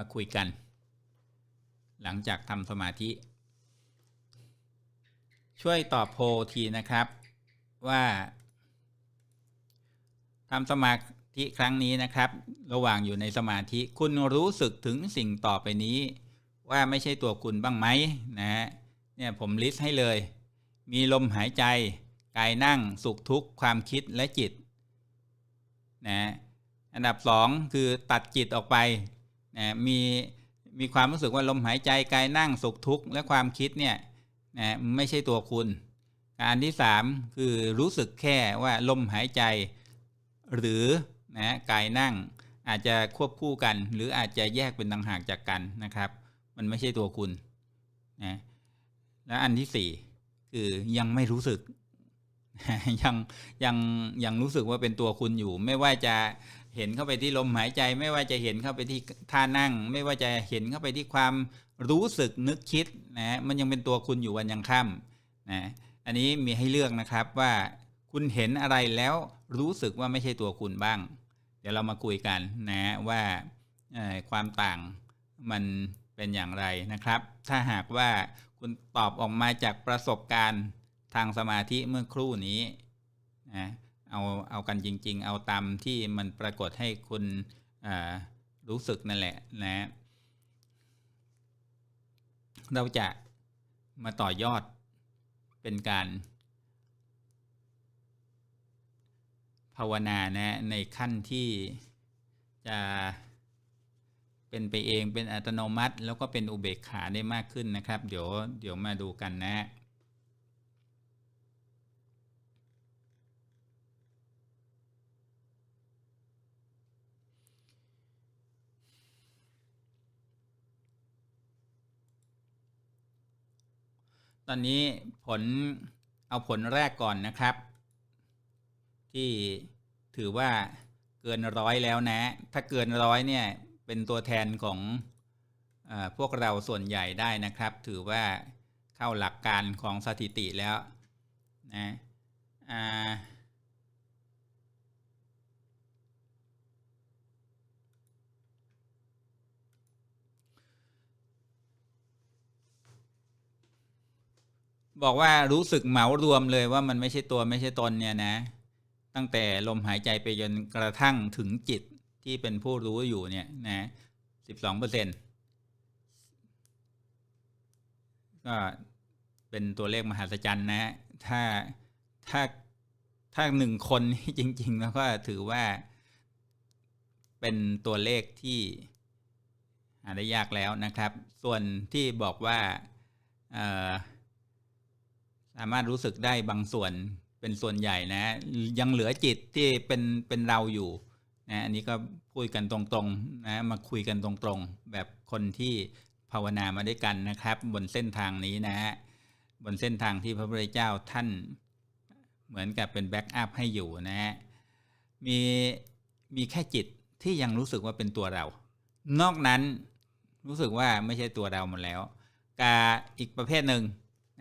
มาคุยกัน หลังจากทำสมาธิ ช่วยตอบโพลทีนะครับว่าทำสมาธิครั้งนี้นะครับ ระหว่างอยู่ในสมาธิคุณรู้สึกถึงสิ่งต่อไปนี้ ว่าไม่ใช่ตัวคุณบ้างไหมนะฮะเนี่ยผมลิสต์ให้เลย มีลมหายใจ กายนั่งสุขทุกข์ความคิดและจิตนะอันดับสองคือตัดจิตออกไป มีมีความรู้สึกว่าลมหายใจกายนั่งสุขทุกข์และความคิดเนี่ยนะไม่ใช่ตัวคุณการที่สามคือรู้สึกแค่ว่าลมหายใจ หรือนะกายนั่งอาจจะควบคู่กัน หรืออาจจะแยกเป็นต่างหากจากกันนะครับ มันไม่ใช่ตัวคุณนะและอันที่สี่คือยังไม่รู้สึก ยังยังยังรู้สึกว่าเป็นตัวคุณอยู่ ไม่ว่าจะเห็นเข้าไปที่ลมหายใจ ไม่ว่าจะเห็นเข้าไปที่ท่านั่ง ไม่ว่าจะเห็นเข้าไปที่ความรู้สึกนึกคิดนะมันยังเป็นตัวคุณอยู่วันยังค่ำนะอันนี้มีให้เลือกนะครับว่าคุณเห็นอะไรแล้วรู้สึกว่าไม่ใช่ตัวคุณบ้าง เดี๋ยวเรามาคุยกันนะว่าความต่างมันเป็นอย่างไรนะครับ ถ้าหากว่าคุณตอบออกมาจากประสบการณ์ ทางสมาธิเมื่อครู่นี้นะเอาเอากันจริง ๆ เอาตามที่มันปรากฏให้คุณรู้สึกนั่นแหละนะเราจะมาต่อยอดเป็นการ ภาวนานะในขั้นที่จะเป็นไปเองเป็นอัตโนมัติ แล้วก็เป็นอุเบกขาได้มากขึ้นนะครับ เดี๋ยวเดี๋ยวมาดูกันนะ ตอนนี้ผลเอาผลแรกก่อนนะครับ ที่ถือว่าเกินร้อยแล้วนะ ถ้าเกินร้อยเนี่ยเป็นตัวแทนของอพวกเราส่วนใหญ่ได้นะครับ ถือว่าเข้าหลักการของสถิติแล้วนะอ่า บอกว่ารู้สึกเหมารวมเลยว่ามันไม่ใช่ตัวไม่ใช่ตนเนี่ยนะ ตั้งแต่ลมหายใจไปจนกระทั่งถึงจิตที่เป็นผู้รู้อยู่เนี่ยนะสิบสองเปอร์เซ็นก็เป็นตัวเลขมหาศาลนะถ้าถ้าถ้าหนึ่งคนจริง ๆ แล้วก็ถือว่าเป็นตัวเลขที่หาได้ยากแล้วนะครับ ส่วนที่บอกว่า สามารถรู้สึกได้บางส่วนเป็นส่วนใหญ่นะ ยังเหลือจิตที่เป็นเป็นเราอยู่นะอันนี้ก็พูดกันตรงๆนะมาคุยกันตรงๆ แบบคนที่ภาวนามาด้วยกันนะครับ บนเส้นทางนี้นะฮะบนเส้นทางที่พระพุทธเจ้าท่านเหมือนกับเป็นแบ็กอัพให้อยู่นะฮะมีมีแค่จิตที่ยังรู้สึกว่าเป็นตัวเรา นอกนั้นรู้สึกว่าไม่ใช่ตัวเราหมดแล้วกาอีกประเภทหนึ่ง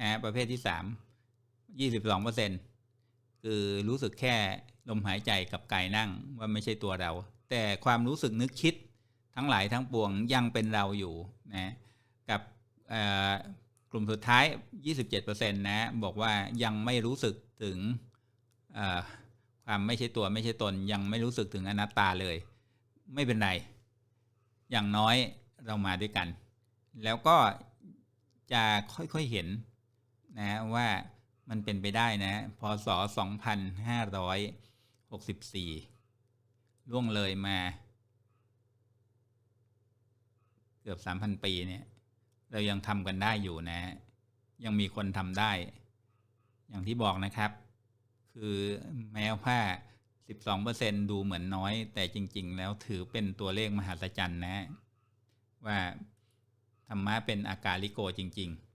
นะประเภทที่สาม ยี่สิบสองเปอร์เซ็นคือรู้สึกแค่ลมหายใจกับกายนั่งว่าไม่ใช่ตัวเรา แต่ความรู้สึกนึกคิดทั้งหลายทั้งปวงยังเป็นเราอยู่นะกับกลุ่มสุดท้าย 27%นะบอกว่ายังไม่รู้สึกถึงความไม่ใช่ตัวไม่ใช่ตน ยังไม่รู้สึกถึงอนัตตาเลย ไม่เป็นไร อย่างน้อยเรามาด้วยกัน แล้วก็จะค่อยๆเห็นนะว่า มันเป็นไปได้นะพศ 2564 ล่วงเลยมา เกือบ 3,000 ปีเนี่ย เรายังทำกันได้อยู่นะ ยังมีคนทำได้ อย่างที่บอกนะครับ คือแม้ว่า 12%ดูเหมือนน้อย แต่จริง ๆ แล้วถือเป็นตัวเลขมหาศาลนะ ว่าธรรมะเป็นอากาลิโกจริง ๆ